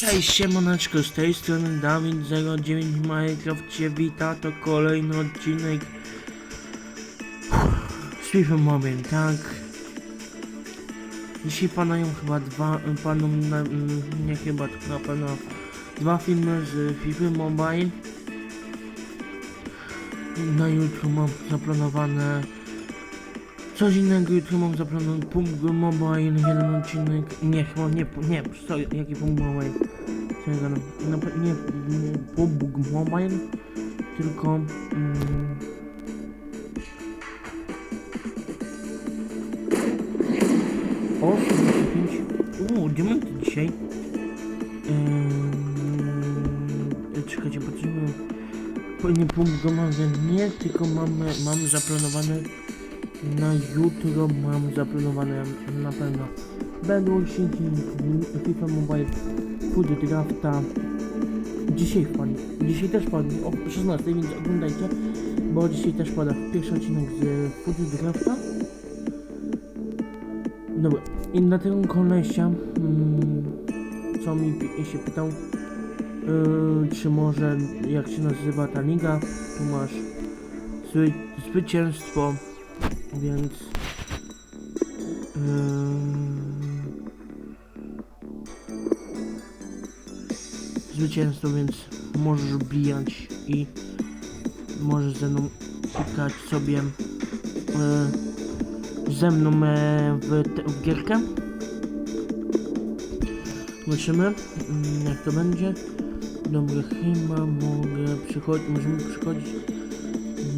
Cześć siemoneczko, z tej strony Dawid09 Minecraft cię wita, to kolejny odcinek FIFA Mobile, tak? Dzisiaj panają chyba dwa, mm, nie chyba, tylko na pewno dwa filmy z FIFA Mobile Na jutro mam zaplanowane coś innego, jutro mam zaplanowane. PUBG Mobile, jeden odcinek, nie, chyba nie, nie, co, jaki PUBG Mobile, co ja na, nie, nie PUBG Mobile, tylko, mm, o, 75, uuu, diamenty dzisiaj, Eee, czekajcie, po- nie PUBG Mobile, nie, tylko mamy, mamy zaplanowane na jutro mam zaplanowane na pewno odcinki FIFA Mobile Food Drafta. Dzisiaj wpadnie, dzisiaj też padnie o 16, więc oglądajcie bo dzisiaj też pada pierwszy odcinek z Food Drafta. Dobra i na tego kolesia mm, co mi się pytał yy, czy może jak się nazywa ta liga tu masz zwy, zwycięstwo więc yy, więc możesz bijać i możesz ze mną pikać sobie yy, ze mną e, w, w gierkę. Zobaczymy mm, jak to będzie. Dobra, chyba mogę przychodzić, możemy przychodzić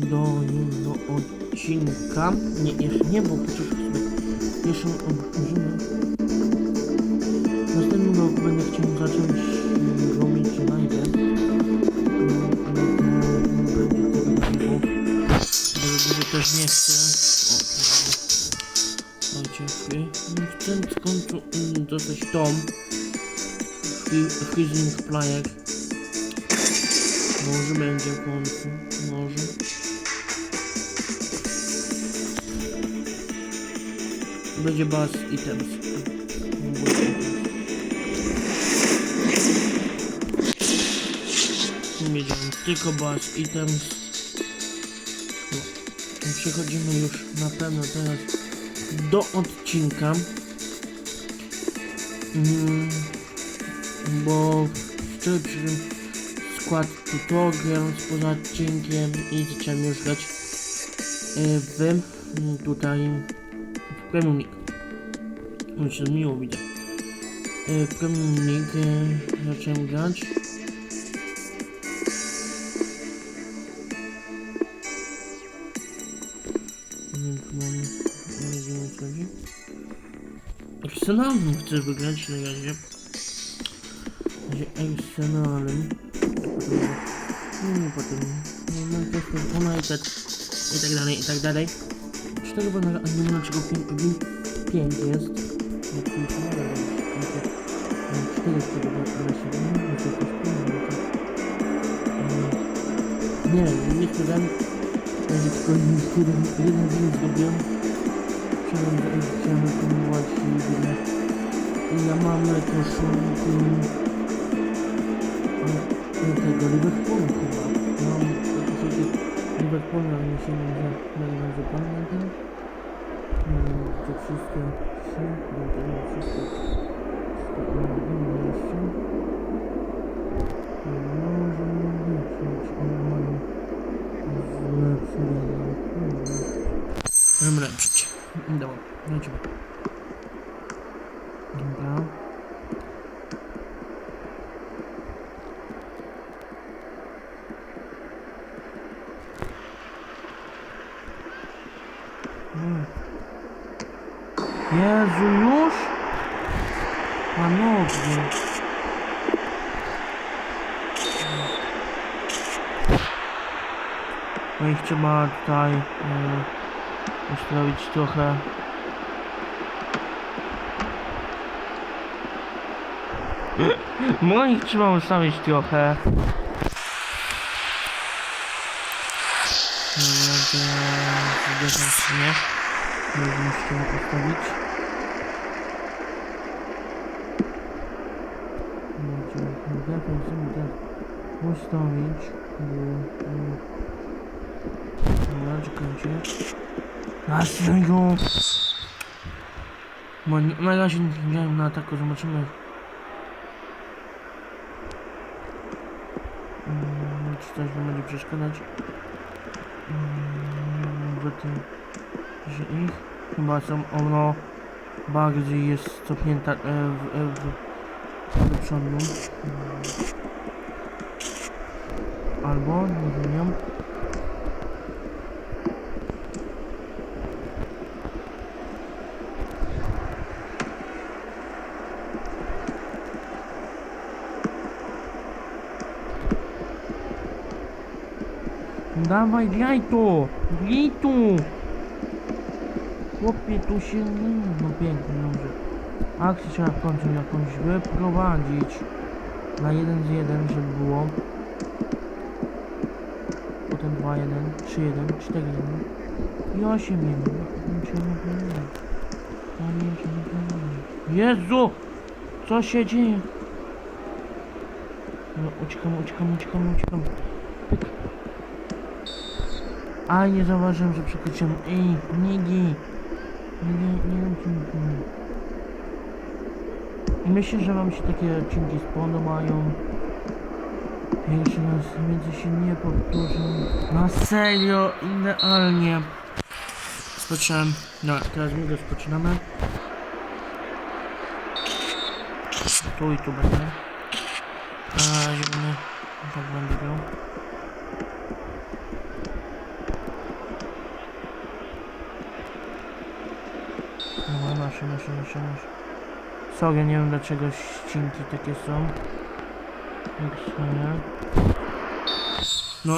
do jego odcinka. Nie, jeszcze nie, bo przecież jeszcze obejrzymy. W następnym roku będę chciał zacząć y, robić live. Będzie tego. Bo dużo też nie chcę. O, Dajcie chwilę. Chcę w końcu mm, dostać tom. Freezing Player. Może będzie w końcu. Może. Będzie buzz items. Wiedziałem, tylko buzz items. No. Przechodzimy już na pewno teraz do odcinka. Mm, bo wczoraj przyszedłem skład tutorial poza odcinkiem i zacząłem już grać e, w tutaj Premium League. On się miło widać. E, Premium League e, zacząłem grać. Nie wiem, mam... Nie wiem, o co chodzi. Arsenalem chcę wygrać na razie. Będzie Arsenalem. No, potem... No, Manchester United. I tak dalej, i tak dalej. Cztery bo na nie wiem dlaczego 5 jest. Jak to już nie wiem, Cztery z tego na siebie. Nie wiem, czy jakoś pięć, Nie wiem, nie chcę dam. Będzie tylko jeden, jeden dzień zrobiłem. Chciałem, chciałem próbować ile. Ile mamy koszulki. o, Tego Liverpoolu chyba. Mam koszulki Liverpoolu, ale mi się nie nazywa pamiętam. To wszystko się, bo to nie wszystko robimy jeszcze. Możemy liczyć, ale mamy złe przerwy. Możemy lepszyć. Dobra, lecimy. Dobra. Mm. Jezu, już? Panowie. No i trzeba tutaj e, ustawić trochę. Moich trzeba ustawić trochę. Dobra, to nie? Możemy się ustawić. Będzie tak ustawić. Mm, Dobra, czekajcie. Na serio! Bo nie, na razie nie widziałem na ataku, zobaczymy. Mm, Czy coś wam będzie przeszkadzać? Mm, Że tym, że ich chyba są ono bardziej jest cofnięta e, w, e, w, do przodu. Albo, nie wiem. Dawaj, graj tu! Graj tu! Chłopie, tu się. No pięknie, dobrze. Akcję trzeba w końcu jakąś wyprowadzić. Na 1 z 1, żeby było. Potem 2, 1, 3, 1, 4, 1 i 8, 1. Niczego nie powiem. Panie, się nie powiem. Jezu! Co się dzieje? No, uciekamy, uciekamy, uciekamy. Pyk. A nie zauważyłem, że przekroczyłem. Ej, nigi. Nie, nie, wiem, czy nie. Myślę, że wam się takie odcinki spodobają. Pierwszy raz więcej się nie powtórzę. Na serio, idealnie. Spoczynam. No, teraz my go spoczynamy. Tu i tu będę. A, zielony. Tak będę grał. Nasze, nasze, nasze. Sorry, nie wiem dlaczego ścinki takie są. Jak swoje. No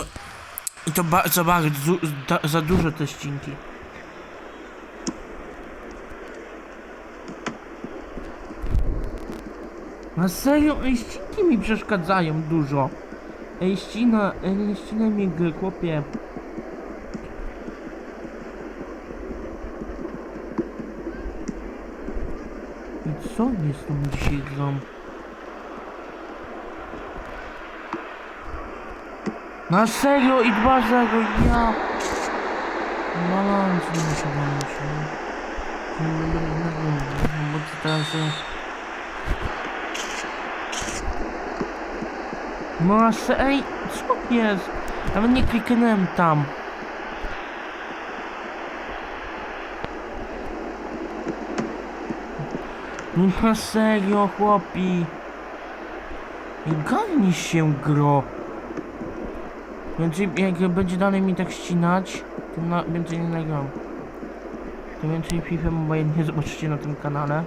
i to bardzo, bardzo du- da, za dużo te ścinki. Na serio, ej, ścinki mi przeszkadzają dużo. Ej, ścina, ej, nie ścinaj mi gry, chłopie. Co jest z tą dzisiaj grą? Na serio i 2 0 ja... Nie muszę walnąć, no. Bo teraz... se... Ej, co jest? Nawet nie kliknąłem tam. No serio, chłopi. I garnisz się gro. Więcej, jak będzie dalej mi tak ścinać, to na, więcej nie nagram. To więcej FIFA Mobile nie zobaczycie na tym kanale.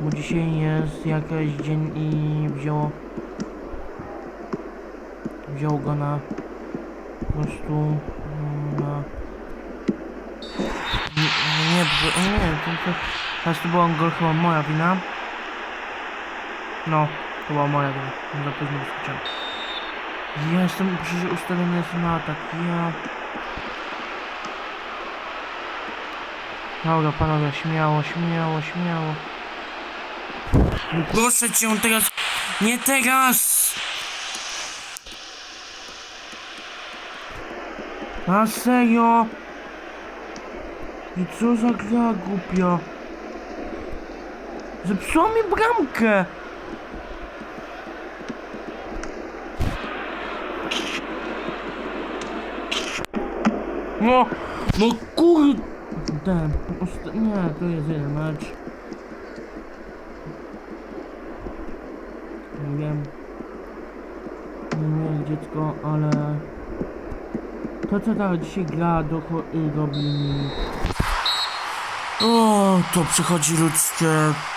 Bo dzisiaj jest jakiś dzień i wzięło... Wziął go na... Po prostu... mm, Na... Nie, nie, nie, nie to, to, teraz to była chyba moja wina. No, to była moja wina. Za późno wyskoczyłem. Ja jestem przecież ustawiony jest na atak. Ja... Dobra, panowie, śmiało, śmiało, śmiało. Proszę cię, teraz... Nie teraz! Na serio? I co za gra głupia? Zepsuła mi bramkę! No, no kurde. Osta- nie, to jest jeden mecz. Nie wiem. Nie wiem dziecko, ale... To co teraz dzisiaj gra do robi mi... O, to przychodzi ludzkie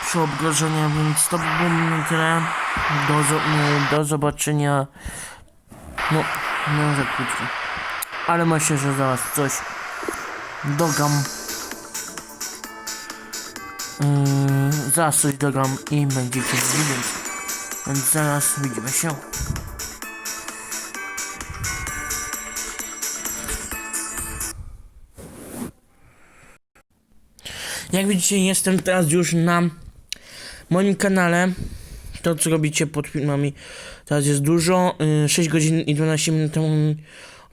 przeobrażenie, więc to by było na tyle. Do, do zobaczenia. No, nie za krótko. Ale myślę, że zaraz coś dogam. Yy, zaraz coś dogam i będziecie widzieć. Więc zaraz widzimy się. Jak widzicie, jestem teraz już na moim kanale. to, co robicie pod filmami, teraz jest dużo. Y, 6 godzin i 12 minut temu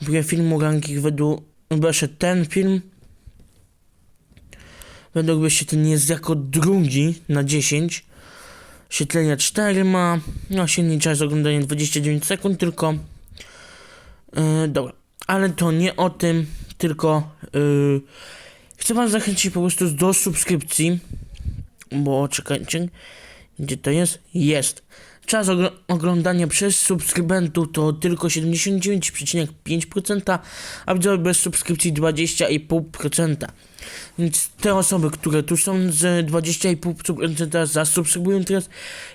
mówię filmu ranking według wyszedł ten film. Według wyświetleń jest jako drugi na 10. Świetlenia 4 ma. No, średni czas oglądania 29 sekund tylko. Yy, dobra, ale to nie o tym, tylko yy, chcę Was zachęcić po prostu do subskrypcji. Bo czekajcie, gdzie to jest? Jest. Czas ogl- oglądania przez subskrybentów to tylko 79,5%, a widzowie bez subskrypcji 20,5%. Więc te osoby, które tu są z 20,5% zasubskrybują teraz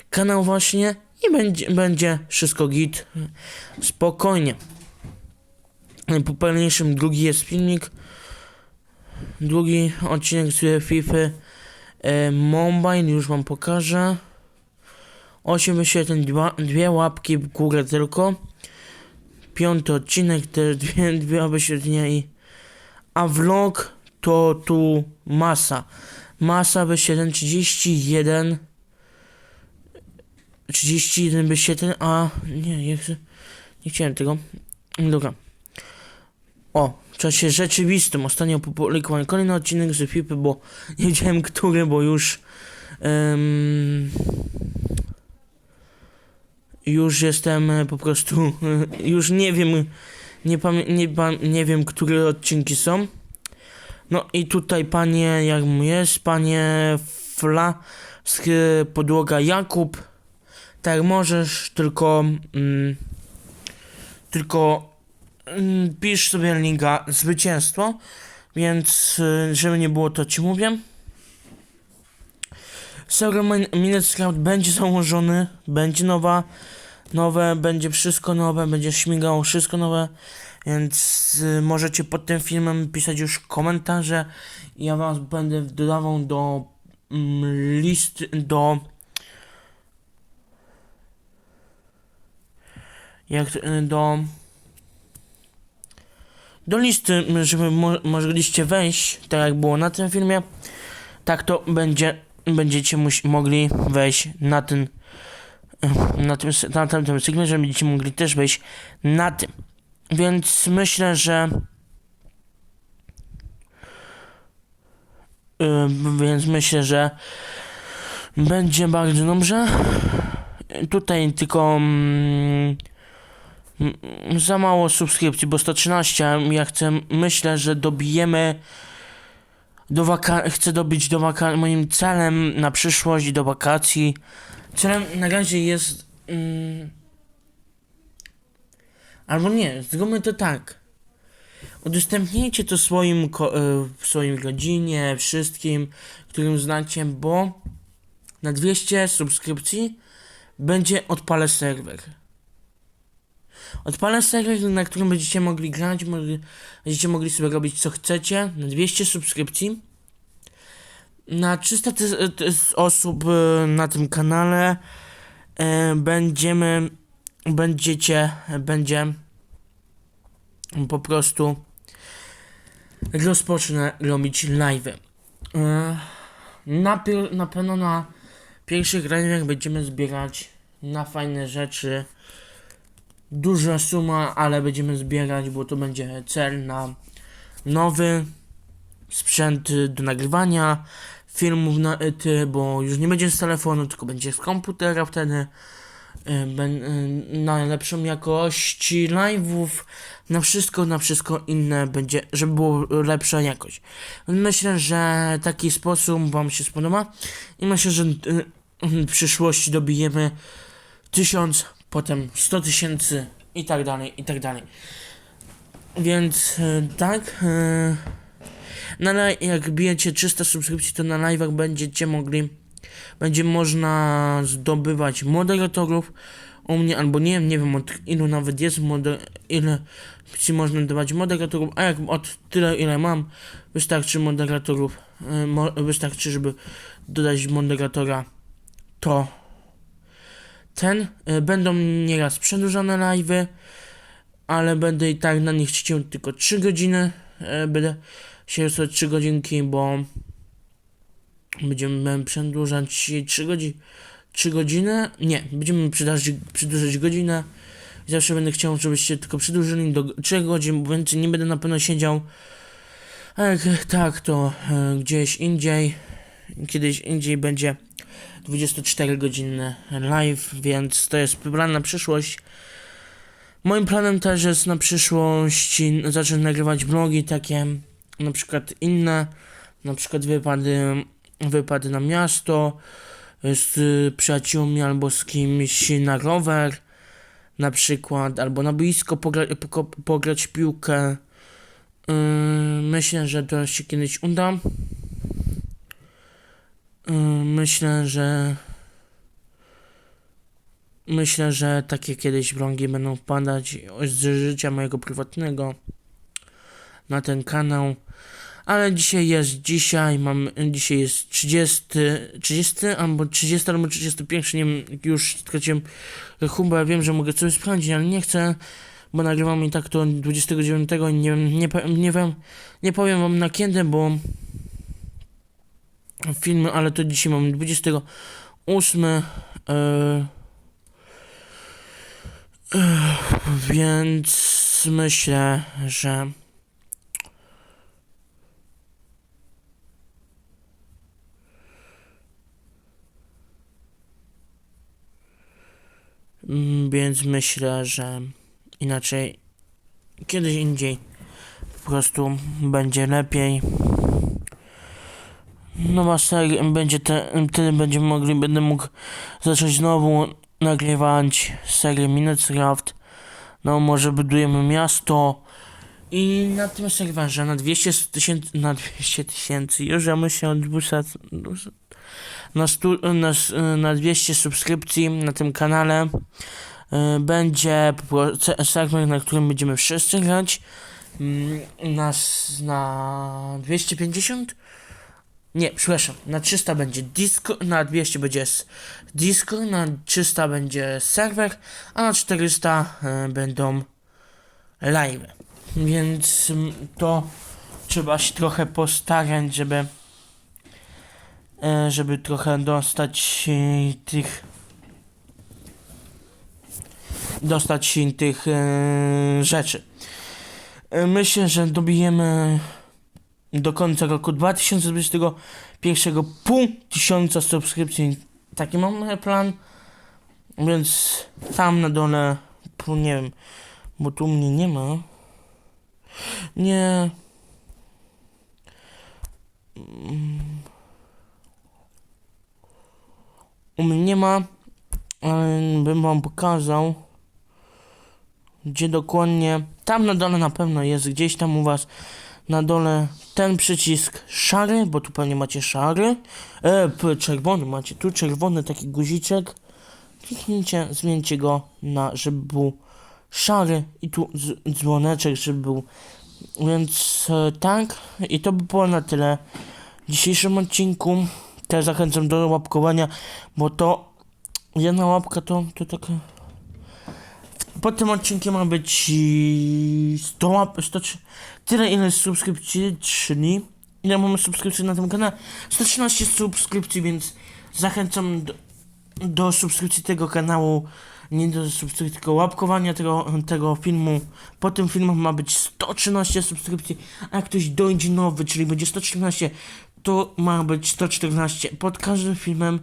kanał właśnie i będzie, będzie wszystko git. Spokojnie. Najpopularniejszym drugi jest filmik. Drugi odcinek z FIFA e, Mobile, już wam pokażę. 8 wyświetleń, dwie łapki w górę tylko. Piąty odcinek, te dwie, dwie wyświetlenia i... A vlog to tu masa. Masa wyświetleń 31. 31 wyświetleń, a nie, nie chcę. Nie chciałem tego. Dobra. O, w czasie rzeczywistym ostatnio opublikowany kolejny odcinek z FIFA, bo nie wiedziałem który, bo już em, już jestem e, po prostu już nie wiem nie, nie, nie wiem które odcinki są. No i tutaj panie jak mu jest, panie Fla e, podłoga Jakub. Tak możesz, tylko mm, tylko pisz sobie linka zwycięstwo, więc y, żeby nie było to ci mówię. Server Min- Minute Scout będzie założony, będzie nowa, nowe, będzie wszystko nowe, będzie śmigało wszystko nowe, więc y, możecie pod tym filmem pisać już komentarze. Ja was będę dodawał do mm, listy, do jak y, do do listy, żeby mo mogliście wejść, tak jak było na tym filmie, tak to będzie, będziecie mogli wejść na ten, na tym, na tamtym sygnale, że będziecie mogli też wejść na tym. Więc myślę, że Yy, więc myślę, że będzie bardzo dobrze. Tutaj tylko mm, Za mało subskrypcji, bo 113. Ja chcę, myślę, że dobijemy do waka- chcę dobić do waka- moim celem na przyszłość do wakacji. Celem na razie jest mm, albo nie, zróbmy to tak. Udostępnijcie to swoim ko- y, w swoim rodzinie, wszystkim, którym znacie, bo na 200 subskrypcji będzie odpalę serwer. Odpalę serwer, na którym będziecie mogli grać, mogli, będziecie mogli sobie robić co chcecie, na 200 subskrypcji. Na 300 ty- ty- osób e, na tym kanale e, będziemy, będziecie, będzie po prostu rozpocznę robić live. Na, pier- na pewno na pierwszych live'ach będziemy zbierać na fajne rzeczy duża suma, ale będziemy zbierać, bo to będzie cel na nowy sprzęt do nagrywania filmów na ty, bo już nie będzie z telefonu, tylko będzie z komputera wtedy. Y, y, Na lepszą jakość live'ów, na wszystko, na wszystko inne będzie, żeby było lepsza jakość. Myślę, że taki sposób Wam się spodoba i myślę, że y, w przyszłości dobijemy tysiąc, potem 100 tysięcy i tak dalej, i tak dalej. Więc e, tak, e, na, jak bijecie 300 subskrypcji, to na live'ach będziecie mogli, będzie można zdobywać moderatorów u mnie, albo nie wiem, nie wiem od ilu nawet jest, moder, ile ci można dawać moderatorów, a jak od tyle ile mam, wystarczy moderatorów, e, mo, wystarczy, żeby dodać moderatora, to ten. y, Będą nieraz przedłużone live'y, ale będę i tak na nich chciał tylko 3 godziny. y, Będę się sobie 3 godzinki, bo będziemy przedłużać 3 godziny. 3 godziny. Nie, będziemy przedłużać, przedłużać godzinę. Zawsze będę chciał, żebyście tylko przedłużyli do 3 godzin, bo więcej nie będę na pewno siedział. Jak tak, to e, gdzieś indziej, kiedyś indziej będzie 24-godzinny live, więc to jest plan na przyszłość. Moim planem też jest na przyszłość zacząć nagrywać vlogi takie, na przykład inne, na przykład wypady, wypady na miasto, z przyjaciółmi albo z kimś na rower, na przykład, albo na blisko pogra, pograć piłkę. Yy, myślę, że to się kiedyś uda. Yy, myślę, że myślę, że takie kiedyś vlogi będą wpadać z życia mojego prywatnego na ten kanał. Ale dzisiaj jest, dzisiaj mam, dzisiaj jest 30, 30 albo 30 albo 31, nie wiem, już straciłem rachubę, wiem, że mogę sobie sprawdzić, ale nie chcę, bo nagrywam i tak to 29 i nie, nie, pe- nie wiem, nie powiem wam na kiedy, bo filmy, ale to dzisiaj mam 28, yy, yy, więc myślę, że Mm, Więc myślę, że inaczej kiedyś indziej po prostu będzie lepiej. Nowa seria będzie te, wtedy będziemy mogli, będę mógł zacząć znowu nagrywać serię Minecraft. No może budujemy miasto i na tym serwerze na 200 tysięcy, na 200 tysięcy, już ja myślę o 200, na, stu, na, na 200 subskrypcji na tym kanale y, będzie po pro- se- serwer, na którym będziemy wszyscy grać. Mm, Na, s- na 250? Nie, przepraszam, na 300 będzie Disco, na 200 będzie Disco, na 300 będzie serwer, a na 400 y, będą live. Więc mm, to trzeba się trochę postarać, żeby e, żeby trochę dostać e, tych dostać tych e, rzeczy. E, Myślę, że dobijemy do końca roku 2021 pół tysiąca subskrypcji. Taki mam plan. Więc tam na dole, nie wiem, bo tu mnie nie ma. Nie. U mnie nie ma, ale bym wam pokazał, gdzie dokładnie. Tam na dole na pewno jest, gdzieś tam u was na dole ten przycisk szary, bo tu pewnie macie szary. E, czerwony macie, tu czerwony taki guziczek. Kliknijcie, zmieńcie go na, żeby był szary i tu dzwoneczek, żeby był. Więc e, tak, i to by było na tyle w dzisiejszym odcinku. Też zachęcam do łapkowania, bo to jedna łapka to, to taka... Po tym odcinkiem ma być i 100 łap, 100, tyle ile subskrypcji, czyli ile mamy subskrypcji na tym kanale? 113 subskrypcji, więc zachęcam do, do subskrypcji tego kanału, nie do subskrypcji, tylko łapkowania tego, tego filmu. Po tym filmie ma być 113 subskrypcji, a jak ktoś dojdzie nowy, czyli będzie 114, to ma być 114. Pod każdym filmem,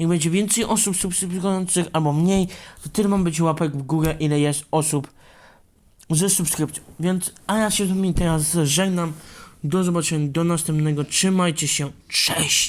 jak będzie więcej osób subskrybujących albo mniej, to tyle ma być łapek w górę, ile jest osób ze subskrypcją. Więc, a ja się z wami teraz żegnam. Do zobaczenia, do następnego. Trzymajcie się. Cześć!